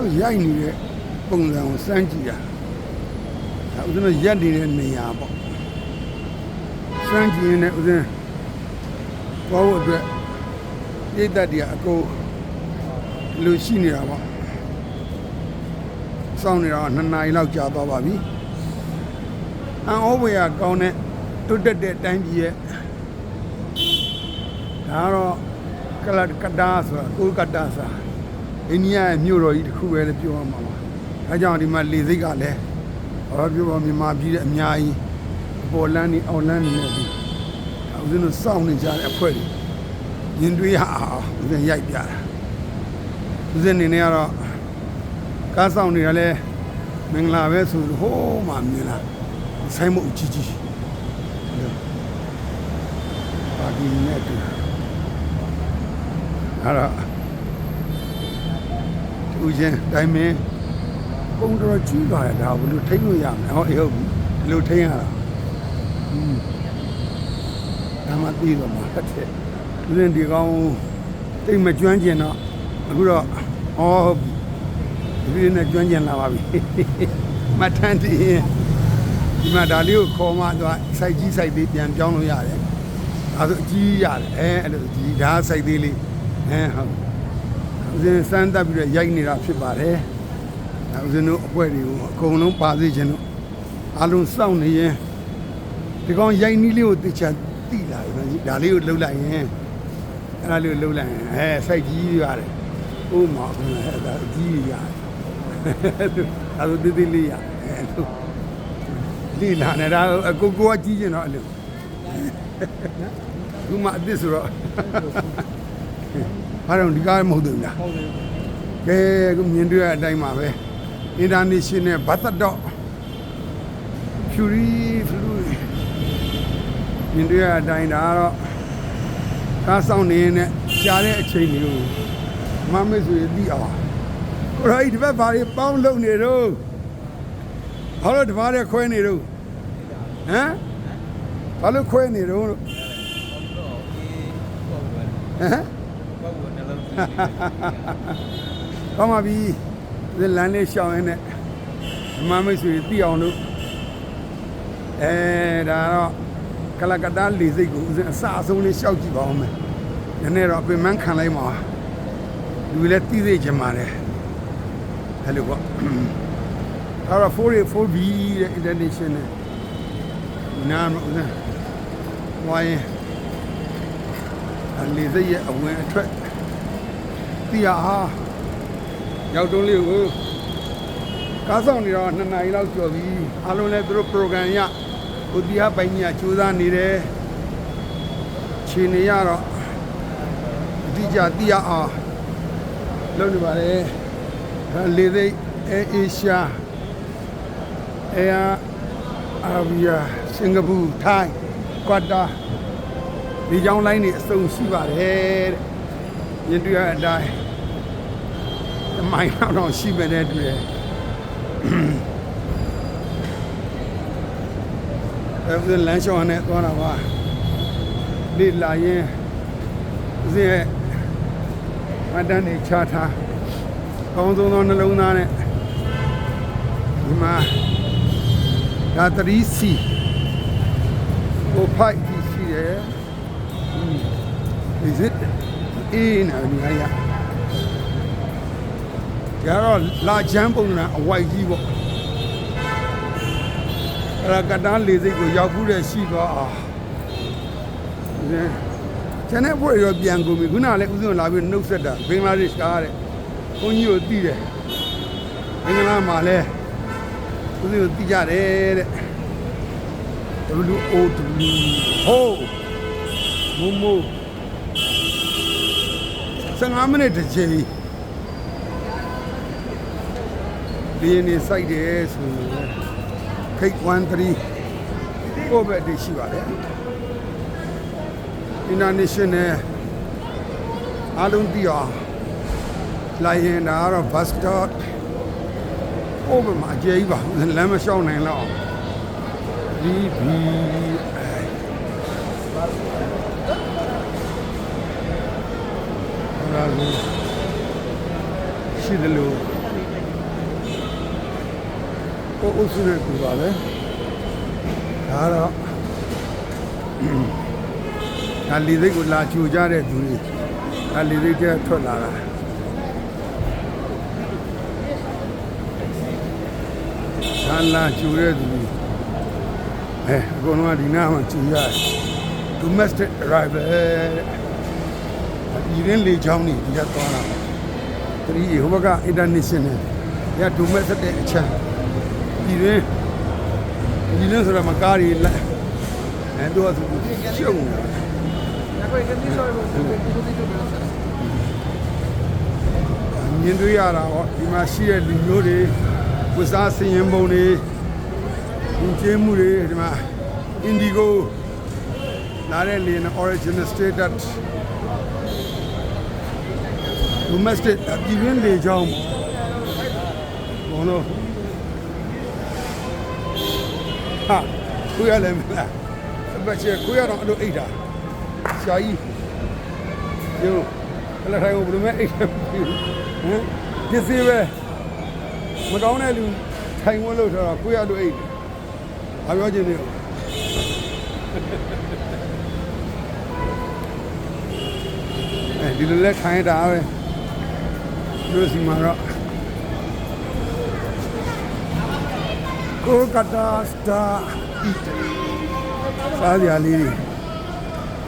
တို့ရိုက်နေတဲ့ပုံစံကိုစမ်းကြည့်တာဒါဦးဇင်းတို့ရက်နေတဲ့နေရာပေါ့စမ်းကြည့်ရင်လည်းဦးဇင်းဘောဖို့အတွက်ပြိတ္တတည်းအကုန်လူရှိနေတာပေါ့စောင့်နေတော့နှစ်နာရီလောက်ကြာသွားပါပြီအန်ဩဝေရကောင်းတဲ့တွတ်တက်တဲ့တိုင်းပြည်ရဲ့ဒါကတော့ကလတ်ကတာဆိုတာကိုကတာဆိုတာ အိန္ဒိယရဲ့မြို့တော်ကြီးတစ်ခုပဲလို့ပြောရမှာပါဒါကြောင့်ဒီမှာလေစိတ်ကလည်းဘာပြောပါမြန်မာပြည်ရဲ့အများကြီးအပေါ်လန်းနေအောက်လန်းနေနေပြီဦးဇင်းတို့စောင့်နေကြတဲ့အဖွဲတွေရင်တွေးရအောင်ဦးဇင်းရိုက်ပြတာဦးဇင်းနေနေကတော့ကားဆောင်နေတာလဲမင်္ဂလာပဲဆိုလို့ဟိုးမှမြင်လာဆိုင်မုတ်ကြီးကြီးပါဒီနဲ့တူအဲ့တော့ ဦးချင်းတိုင်းမင်းပုံတော်ကြီးပါတယ်ဒါဘယ်လိုထိမ့်လို့ရမလဲဟောအေးဟုတ်ပြီဘယ်လိုထိမ့်ရတာอืมဒါမှသိတော့မှာတဲ့ဦးချင်းဒီကောင်တိတ်မကျွမ်းကျင်တော့အခုတော့ဟောဟုတ်ပြီဒီနေ့နဲ့ကျွမ်းကျင်လာပါပြီမထန်တည်ရင်ဒီမှာဒါလေးကိုခေါ်မှတော့စိုက်ကြီးစိုက်သေးပြန်ပြောင်းလို့ရတယ်ဒါဆိုအကြီးရတယ်အဲအဲ့လိုကြီးဒါစိုက်သေးလေးအဲဟုတ် ဦးဇင်းစမ်းတက်ပြီးတော့ရိုက်နေတာဖြစ်ပါတယ်။ဦးဇင်းတို့အပွဲတွေကိုအကုန်လုံးပါစေခြင်းတို့အလုံးစောင့်နေရင်ဒီကောင်ရိုက်နီးလေးကိုတေချာတိလာပြီဒါလေးကိုလှုပ်လိုက်ရင်အဲ့ဒါလေးကိုလှုပ်လိုက်ရင်အဲစိုက်ကြီးရတယ်။ဥမာကအဲဒါအကြီးရတယ်။ဒါဆိုတေးသေးလေးရအဲလိုလေးလာနေတာအကိုကိုကကြီးကျင်တော့အဲ့လိုခုမှအစ်စ်ဆိုတော့ ဘာတော့ဒီကားမဟုတ်ဘူးလားဟုတ်တယ်ကဲခုမြင်တွေ့ရတဲ့အတိုင်းပါပဲ international ဘတ်တော့ fury flu မြင်တွေ့ရတဲ့အတိုင်းဒါကတော့ကားဆောင်နေရင်လည်းကြားတဲ့အချိန်မျိုးမမေ့ဆိုရင်သိအောင်ကိုရိုင်းဒီဘက်ဘာတွေပေါင်းလုံနေတော့ဘာလို့တဘာတဲ့ခွဲနေတော့ဟမ်ဘာလို့ခွဲနေတော့ဟမ်တော့ဒီပေါ့ဘူးနှလုံးသွင်း ကောင်းပါပြီဒီလမ်းလေးရှောင်းရင်းနဲ့မမိတ်ဆွေသိအောင်လို့အဲဒါတော့ကလကတ္တာလေစိတ်ကိုဦးစင်အစအဆုံးလေးရှောက်ကြည့်ပါဦးမယ်နည်းနည်းတော့အပင်မခံလိုက်ပါလူလည်းသိသိချင်ပါတယ်ဟဲ့လို့ပေါ့အဲ့တော့ 4A 4B တဲ့ international နာမဦးစင်ဝိုင်းအလေစိတ်ရဲ့အဝင်အထွက် သိရဟာရောက်တုံးလေးကိုကားဆောင်နေတော့2နာရီလောက်ကျော်ပြီအားလုံးလည်းသူတို့ program ရကိုတီးဟာပိုင်ကြီးကစူးစမ်းနေတယ်ခြေနေရတော့အတိအကျသိရအောင်လုပ်နေပါတယ်ဒါလေသိအဲအေရှာအဲအာဗီယာစင်ကာပူထိုင်းကွာတာဒီကြောင်းလိုင်းနေအစုံရှိပါတယ်တဲ့ ရင်တွေ့ရတဲ့အတိုင်းမိုင်းတော့တော့ရှိမဲ့တဲ့တွေ့တယ်အဲဒီလမ်းလျှောက်နဲ့သွားတာပါလေ့လာရင်ဦးဇင်းရဲ့မတန်းနေချထားကောင်းဆုံးသောနှလုံးသားနဲ့ဒီမှာဒါ 3C ကိုဖိုက်ဒီရှိတယ် is it အေးနာနေရရဒါတော့လာချမ်းပုံစံအဝိုက်ကြီးပေါ့အဲ့ဒါကတ္တန်းလေစိတ်ကိုရောက်ဘူးတဲ့ရှိသွားအာဒီကျန်တဲ့ဘွဲရောပြန်ကုန်ပြီခုနကလည်းဥစဉ်လာပြီးနှုတ်ဆက်တာဘင်္ဂလားဒေ့ရှ်ကားတဲ့ဘုန်းကြီးကိုတီးတယ်ဘင်္ဂလားမှာလည်းဥစဉ်ကိုတီးကြတယ်တဲ့ W O W ဟိုးမူမူ 15မိနစ်တစ်ချိန်လင်းနေစိုက်တယ်ဆိုရင်ခိတ်13ကိုပဲတည်ရှိပါတယ် international အားလုံးသိအောင်လိုက်ရင်ဒါကတော့ bus stop ဟိုဘက်မှာအကျယ်ကြီးပါလမ်းမလျှောက်နိုင်တော့ဒီဘီ အဲဒါဆိုရှိတယ်လို့ကိုအုပ်စုနဲ့ပြပါပဲဒါတော့ဒါလီသိတ်ကိုလာချူကြတဲ့သူတွေဒါလီသိတ်တဲ့ထွက်လာတာဒါလာချူတဲ့သူတွေအဲအကုန်လုံးကဒီနားမှာချူရတယ် domestic arrival ဒီရင်လေချောင်းနေဒီကသွားတာတရီဟိုဘက်က international ရ domestic တဲ့အချမ်းဒီရင်ဒီရင်ဆိုတော့မကားတွေလက်အဲတော့သူရှုံနေတာ Ya pues, ¿qué dice algo? ¿Qué dice algo? မြင်တွေ့ရတာဟောဒီမှာရှိတဲ့လူမျိုးတွေဝစားစင်ရင်ပုံတွေညင်ကျေးမှုတွေဒီမှာ indigo လာတဲ့လေနဲ့ original status domestic ပြည်ရင်းလေကြောင်းဘုံတော့ဟာကိုရလည်းမလားစပတ်ချေကိုရတော့အဲ့လိုအိတ်တာရှာကြီးယုံဘယ်လိုထိုင်ဘယ်လိုမဲအိတ်တယ်ဟမ်ပစ္စည်းပဲမကောင်းတဲ့လူထိုင်ဝန်းလို့ဆိုတော့ကိုရတို့အိတ်ဘာပြောချင်လဲအဲဒီလိုလဲခိုင်းတာပဲ လူစီမှာတော့ကိုကတာစတာအီတလီစားကြလေးတွေ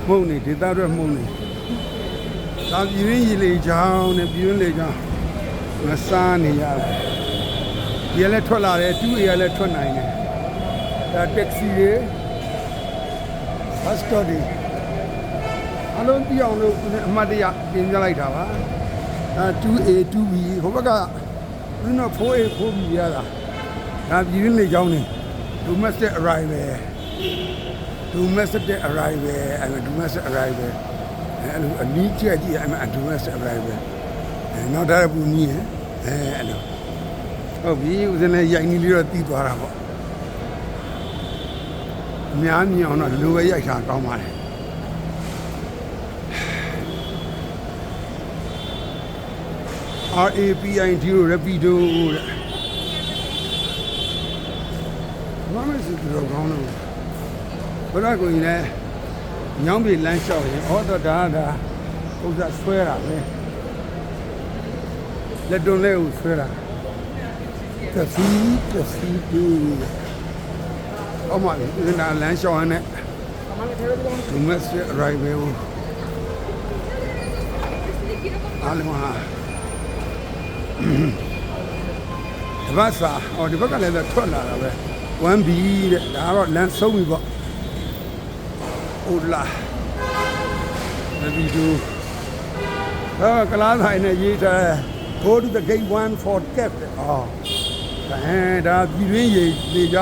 မှုန့်နေဒေသအတွက်မှုန့်နေဒါပြည်ရင်းရီလေချောင်းနဲ့ပြည်ရင်းလေချောင်းမစားနေရတယ်ဒီလည်းထွက်လာတယ်တူရလည်းထွက်နိုင်တယ်ဒါတက္ကစီတွေဘတ်စတော်တွေအလုံးပြအောင်လို့အမှတ်တရပြင်ပြလိုက်တာပါအဲ 2A 2B ဟိုဘက်ကဘယ်တော့ 4A 4B ရတာဒါပြည်ရင်းလေချောင်းနေ domestic arrival domestic arrival အဲ domestic arrival အဲလိုအနီးကျက်ကြည့်အဲ domestic arrival အဲနောက်တာပူနီးအဲအဲ့လိုဟုတ်ပြီဦးဇင်းလည်းရိုက်နီးလေးတော့တီးသွားတာပေါ့အများမြင်အောင်တော့လိုပဲရိုက်တာကောင်းပါတ RAPID လို့ Rapido တဲ့ဘာမှမရှိတော့ကောင်းလို့ဘယ်တော့ကိုရင်လဲညောင်းပြေလမ်းလျှောက်ရင်ဩတော့ဒါကဒါဥစ္စာဆွဲတာပဲလက်တွန်လေးကိုဆွဲတာကစီကစီတူအမလေးဒီနာလမ်းလျှောက်ရတဲ့ domestic arrival အားလုံးဟာ ဒီဘက်စာဟောဒီဘက်ကလည်းထွက်လာတာပဲ 1B တဲ့ဒါကတော့လမ်းဆုံးပြီပေါ့အိုလာဒီဗီဒီယိုဟာကလားဆိုင်နဲ့ရေးထား go to the gate 1 for cap အော်အဲဒါပြည်ရင်းရေးလေကြ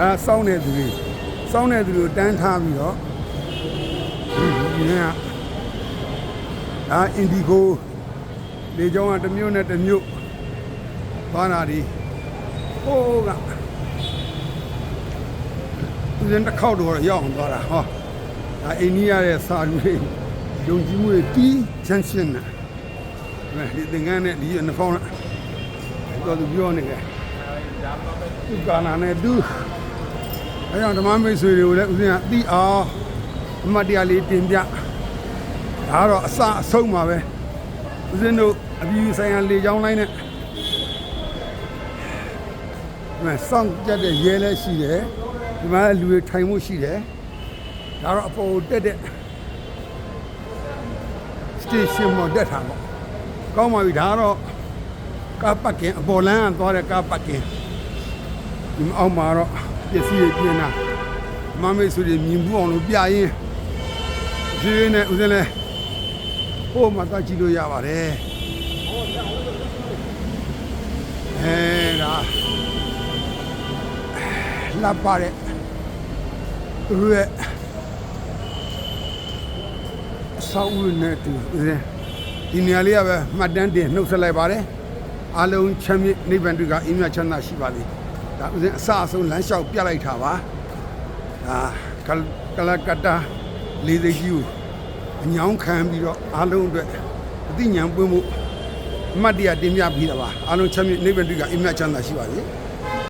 အဲစောင်းနေသူတွေစောင်းနေသူတွေတန်းထားပြီးတော့ဒီနေ့က အာအင်ဒီဂိုလေကြောင်းကတစ်မျိုးနဲ့တစ်မျိုးဘာနာဒီဟိုးကသူရင်တစ်ခေါက်တော့ရောက်အောင်သွားတာဟောဒါအိန္ဒိယရဲ့စာလူတွေယုံကြည်မှုတွေတီးချမ်းရှင်းတာဒီသင်္ကန်းနဲ့ဒီနှစ်ဖောင်းလားတော့သူပြောနေတယ်သူကနာနဲ့သူအဲကြောင့်ဓမ္မမိတ်ဆွေတွေကိုလည်းဦးဇင်းကအတိအောင်အမတ်တရားလေးတင်ပြ ဒါကတော့အစအဆုံးပါပဲဦးဇင်းတို့အပြည်ပြည်ဆိုင်ရာလေကြောင်းလိုင်းနဲ့ဒီမှာစောင့်ကြတဲ့ရဲလည်းရှိတယ်ဒီမှာလူတွေထိုင်မှုရှိတယ်ဒါတော့အပေါ်ကိုတက်တဲ့ station မှာတက်တာပေါ့ကောင်းပါပြီဒါကတော့ကားပတ်ကင်အပေါ်လမ်းကသွားတဲ့ကားပတ်ကင်ဒီမှာအောက်မှာတော့ပစ္စည်းတွေပြင်တာမမေးဆိုရင်မြင်ဘူးအောင်လို့ပြရင်ဒီနေ့ဦးဇင်းလဲ ဟိုမှာသွားကြည့်လို့ရပါတယ်အဲဒါလာပါတဲ့သူတို့ရဲ့အဆောက်အဦနဲ့တူဦးဇင်းဒီနေရာလေးကပဲမှတ်တမ်းတင်နှုတ်ဆက်လိုက်ပါတယ်အားလုံးချမ်းမြေ့နိဗ္ဗာန်တွေ့ကအင်းမြတ်ချမ်းသာရှိပါစေဒါဦးဇင်းအစအဆုံးလမ်းလျှောက်ပြလိုက်တာပါဒါကလကလကတ္တာလေးသိကြီးကို အညောင်းခံပြီးတော့အားလုံးအတွက်အသိဉာဏ်ပွင့်မှုအမှတ်တရတင်ပြပြီးတာပါအားလုံးချမ်းမြေ့နိဗ္ဗာန်တွေ့ကအိမ်မြတ်ချမ်းသာရှိပါစေ။